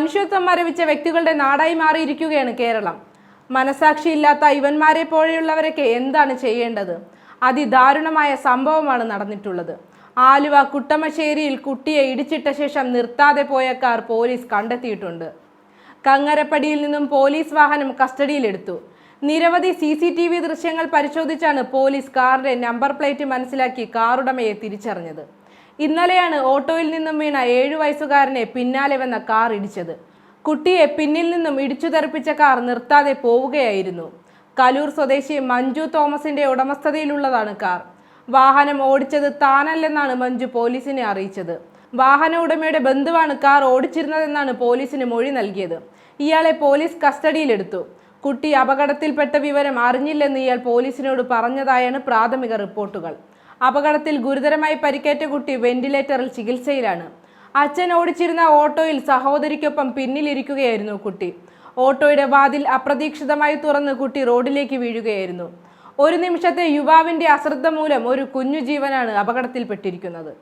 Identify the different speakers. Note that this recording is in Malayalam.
Speaker 1: മനുഷ്യത്വം മരവിച്ച വ്യക്തികളുടെ നാടായി മാറിയിരിക്കുകയാണ് കേരളം. മനസാക്ഷിയില്ലാത്ത ഇവന്മാരെ പോലെയുള്ളവരൊക്കെ എന്താണ് ചെയ്യേണ്ടത്? അതിദാരുണമായ സംഭവമാണ് നടന്നിട്ടുള്ളത്. ആലുവ കുട്ടമശ്ശേരിയിൽ കുട്ടിയെ ഇടിച്ചിട്ട ശേഷം നിർത്താതെ പോയ കാർ പോലീസ് കണ്ടെത്തിയിട്ടുണ്ട്. കങ്ങരപ്പടിയിൽ നിന്നും പോലീസ് വാഹനം കസ്റ്റഡിയിലെടുത്തു. നിരവധി സി സി ടി വി ദൃശ്യങ്ങൾ പരിശോധിച്ചാണ് പോലീസ് കാറിന്റെ നമ്പർ പ്ലേറ്റ് മനസ്സിലാക്കി കാറുടമയെ തിരിച്ചറിഞ്ഞത്. ഇന്നലെയാണ് ഓട്ടോയിൽ നിന്നും വീണ ഏഴു വയസ്സുകാരനെ പിന്നാലെ വന്ന കാർ ഇടിച്ചത്. കുട്ടിയെ പിന്നിൽ നിന്നും ഇടിച്ചു തെറിപ്പിച്ച കാർ നിർത്താതെ പോവുകയായിരുന്നു. കലൂർ സ്വദേശി മഞ്ജു തോമസിന്റെ ഉടമസ്ഥതയിലുള്ളതാണ് കാർ. വാഹനം ഓടിച്ചത് താനല്ലെന്നാണ് മഞ്ജു പോലീസിനെ അറിയിച്ചത്. വാഹന ഉടമയുടെ ബന്ധുവാണ് കാർ ഓടിച്ചിരുന്നതെന്നാണ് പോലീസിന് മൊഴി നൽകിയത്. ഇയാളെ പോലീസ് കസ്റ്റഡിയിലെടുത്തു. കുട്ടി അപകടത്തിൽപ്പെട്ട വിവരം അറിഞ്ഞില്ലെന്ന് ഇയാൾ പോലീസിനോട് പറഞ്ഞതായാണ് പ്രാഥമിക റിപ്പോർട്ടുകൾ. അപകടത്തിൽ ഗുരുതരമായി പരിക്കേറ്റ കുട്ടി വെന്റിലേറ്ററിൽ ചികിത്സയിലാണ്. അച്ഛൻ ഓടിച്ചിരുന്ന ഓട്ടോയിൽ സഹോദരിക്കൊപ്പം പിന്നിലിരിക്കുകയായിരുന്നു കുട്ടി. ഓട്ടോയുടെ വാതിൽ അപ്രതീക്ഷിതമായി തുറന്ന് കുട്ടി റോഡിലേക്ക് വീഴുകയായിരുന്നു. ഒരു നിമിഷത്തെ യുവാവിന്റെ അശ്രദ്ധ മൂലം ഒരു കുഞ്ഞു ജീവനാണ് അപകടത്തിൽപ്പെട്ടിരിക്കുന്നത്.